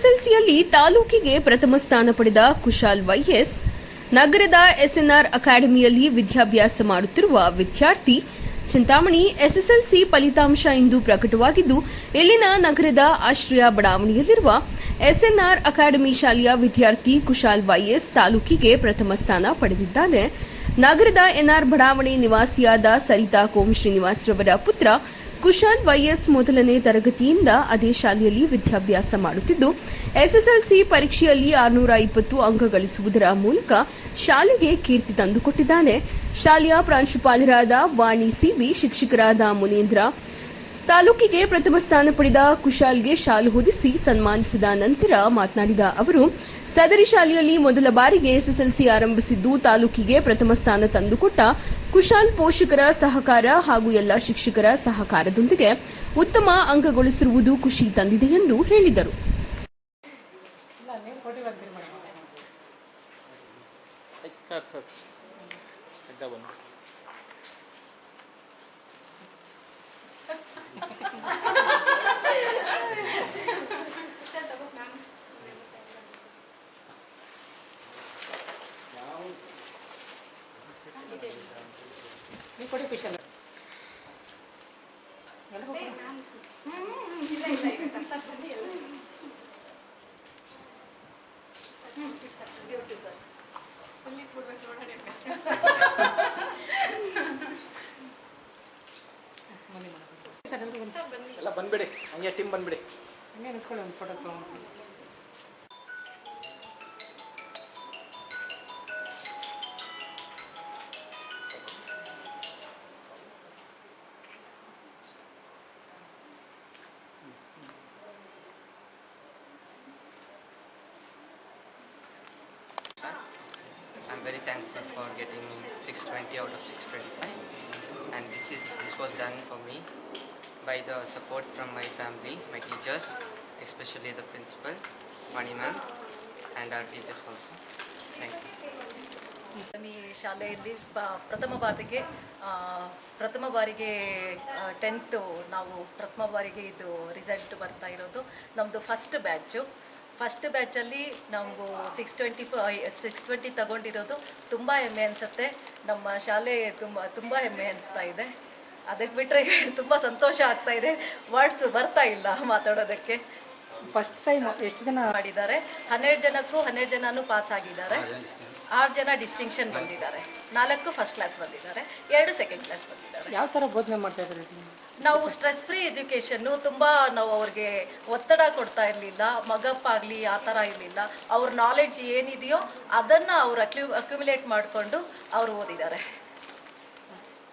ಎಸ್ಎಸ್ಎಲ್ಸಿಯಲ್ಲಿ ತಾಲೂಕಿಗೆ ಪ್ರಥಮ ಸ್ಥಾನ ಪಡೆದ ಕುಶಾಲ್ ವೈಎಸ್. ನಗರದ ಎಸ್ಎನ್ಆರ್ ಅಕಾಡೆಮಿಯಲ್ಲಿ ವಿದ್ಯಾಭ್ಯಾಸ ಮಾಡುತ್ತಿರುವ ವಿದ್ಯಾರ್ಥಿ ಚಿಂತಾಮಣಿ, ಎಸ್ಎಸ್ಎಲ್ಸಿ ಫಲಿತಾಂಶ ಇಂದು ಪ್ರಕಟವಾಗಿದ್ದು, ಇಲ್ಲಿನ ನಗರದ ಆಶ್ರಯ ಬಡಾವಣೆಯಲ್ಲಿರುವ ಎಸ್ಎನ್ಆರ್ ಅಕಾಡೆಮಿ ಶಾಲೆಯ ವಿದ್ಯಾರ್ಥಿ ಕುಶಾಲ್ ವೈಎಸ್ ತಾಲೂಕಿಗೆ ಪ್ರಥಮ ಸ್ಥಾನ ಪಡೆದಿದ್ದಾನೆ. ನಗರದ ಎನ್ಆರ್ ಬಡಾವಣೆ ನಿವಾಸಿಯಾದ ಸರಿತಾ ಕೋಮ್ ಶ್ರೀನಿವಾಸ್ರವರ ಪುತ್ರ ಕುಶಾಲ್ ವೈಎಸ್ ಮೊದಲನೇ ತರಗತಿಯಿಂದ ಅದೇ ಶಾಲೆಯಲ್ಲಿ ವಿದ್ಯಾಭ್ಯಾಸ ಮಾಡುತ್ತಿದ್ದು, ಎಸ್ಎಸ್ಎಲ್ಸಿ ಪರೀಕ್ಷೆಯಲ್ಲಿ ಆರುನೂರ ಇಪ್ಪತ್ತು ಅಂಕ ಗಳಿಸುವುದರ ಮೂಲಕ ಶಾಲೆಗೆ ಕೀರ್ತಿ ತಂದುಕೊಟ್ಟಿದ್ದಾನೆ. ಶಾಲೆಯ ಪ್ರಾಂಶುಪಾಲರಾದ ವಾಣಿ ಸಿಬಿ, ಶಿಕ್ಷಕರಾದ ಮುನೇಂದ್ರ, ತಾಲೂಕಿಗೆ ಪ್ರಥಮ ಸ್ಥಾನ ಪಡೆದ ಕುಶಾಲ್ಗೆ ಶಾಲು ಹೊದಿಸಿ ಸನ್ಮಾನಿಸಿದ ನಂತರ ಮಾತನಾಡಿದ ಅವರು ಸದರಿ ಶಾಲೆಯಲ್ಲಿ ಮೊದಲ ಬಾರಿಗೆ ಎಸ್ಎಸ್ಎಲ್ಸಿ ಆರಂಭಿಸಿದ್ದು ತಾಲೂಕಿಗೆ ಪ್ರಥಮ ಸ್ಥಾನ ತಂದುಕೊಟ್ಟ ಕುಶಾಲ್ ಪೋಷಕರ ಸಹಕಾರ ಹಾಗೂ ಎಲ್ಲ ಶಿಕ್ಷಕರ ಸಹಕಾರದೊಂದಿಗೆ ಉತ್ತಮ ಅಂಕಗೊಳಿಸಿರುವುದು ಖುಷಿ ತಂದಿದೆ ಎಂದು ಹೇಳಿದರು. ನೀವು ಕೊಡಿ ಕುಶಲ ಸರ್ ಬನ್ನಿ. ಎಲ್ಲ ಬಂದ್ಬಿಡಿ ಹಂಗೆ ಟೀಮ್ ಬಂದ್ಬಿಡಿ. ಹಂಗೆ ನಿಂತ್ಕೊಳ್ಳಿ ಒಂದು ಫೋಟೋ ತೊಗೊಂಡು. I'm very thankful for getting 620 out of 625 and this is this was done for me by the support from my family, my teachers, especially the principal, Mani ma'am and our teachers also. Thank you. ಈ ಶಾಲೆಯಲ್ಲಿ ಪ್ರಥಮ ಬಾರಿಗೆ ಪ್ರಥಮ ಬಾರಿಗೆ tenth ನಾವು ಪ್ರಥಮ ಬಾರಿಗೆ ಇದು ರಿಸಲ್ಟ್ ಬರ್ತಾ ಇರೋದು ನಮ್ಮದು ಫಸ್ಟ್ ಬ್ಯಾಚು ಫಸ್ಟ್ ಬ್ಯಾಚಲ್ಲಿ ನಾವು ಸಿಕ್ಸ್ ಟ್ವೆಂಟಿ ಸಿಕ್ಸ್ ಟ್ವೆಂಟಿ ತಗೊಂಡಿರೋದು ತುಂಬ ಹೆಮ್ಮೆ ಅನಿಸುತ್ತೆ. ನಮ್ಮ ಶಾಲೆ ತುಂಬ ತುಂಬ ಹೆಮ್ಮೆ ಅನಿಸ್ತಾ ಇದೆ. ಅದಕ್ಕೆ ಬಿಟ್ಟರೆ ತುಂಬ ಸಂತೋಷ ಆಗ್ತಾ ಇದೆ. ವರ್ಡ್ಸ್ ಬರ್ತಾ ಇಲ್ಲ ಮಾತಾಡೋದಕ್ಕೆ. ಫಸ್ಟ್ ಟೈಮ್ ಎಷ್ಟು ಜನ ಮಾಡಿದ್ದಾರೆ. ಹನ್ನೆರಡು ಜನಕ್ಕೂ ಹನ್ನೆರಡು ಜನನೂ ಪಾಸ್ ಆಗಿದ್ದಾರೆ. ಆರು ಜನ ಡಿಸ್ಟಿಂಕ್ಷನ್ ಬಂದಿದ್ದಾರೆ. ನಾಲ್ಕು ಫಸ್ಟ್ ಕ್ಲಾಸ್ ಬಂದಿದ್ದಾರೆ. ಎರಡು ಸೆಕೆಂಡ್ ಕ್ಲಾಸ್ ಬಂದಿದ್ದಾರೆ. ಯಾವ ಥರ ಬೋಧನೆ ಮಾಡ್ತಾ ಇದ್ದಾರೆ ನಾವು ಸ್ಟ್ರೆಸ್ ಫ್ರೀ ಎಜುಕೇಷನ್ನು ತುಂಬ ನಾವು ಅವ್ರಿಗೆ ಒತ್ತಡ ಕೊಡ್ತಾ ಇರಲಿಲ್ಲ ಮಗಪ್ ಆಗಲಿ ಆ ಥರ ಇರಲಿಲ್ಲ. ಅವ್ರ ನಾಲೆಡ್ಜ್ ಏನಿದೆಯೋ ಅದನ್ನು ಅವ್ರು ಅಕ್ಯು ಅಕ್ಯುಮುಲೇಟ್ ಮಾಡಿಕೊಂಡು ಅವರು ಓದಿದ್ದಾರೆ.